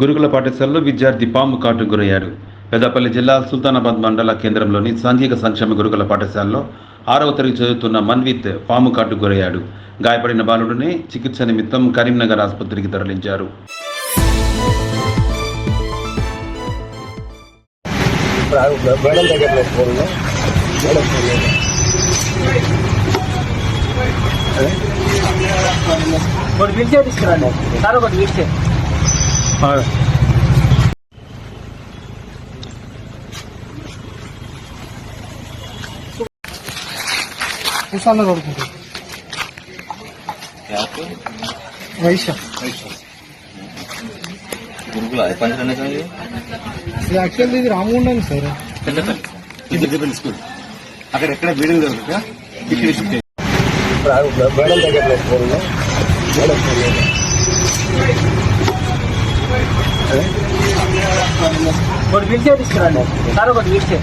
గురుకుల పాఠశాలలో విద్యార్థి పాము కాటు గురయ్యాడు. పెద్దపల్లి జిల్లా సుల్తానాబాద్ మండల కేంద్రంలోని సాంఘిక సంక్షేమ గురుకుల పాఠశాలలో ఆరవ తరగతి చదువుతున్న మన్విత్ పాము కాటు గురయ్యాడు. గాయపడిన బాలుడిని చికిత్స నిమిత్తం కరీంనగర్ ఆసుపత్రికి తరలించారు. ఒకటి పిలిచే తీసుకురండి. సార్ ఒకటి పిలిచే కుసాన కొడుకుంటారు వైశ్య గురుకుల పంచకన్య సంఘి ఇది యాక్చువల్లీ ఇది రామగుండం సార్ ఇది స్కూల్ అక్కడ ఎక్కడ బిల్డింగ్ దొరుకుతా ఇక్కడ షిఫ్ట్ అయ్యింది. మేడం దగ్గర ఫోన్ మేడం ఒకటి పిలిచే తీసుకురండి. సార్ ఒకటి పిలిచే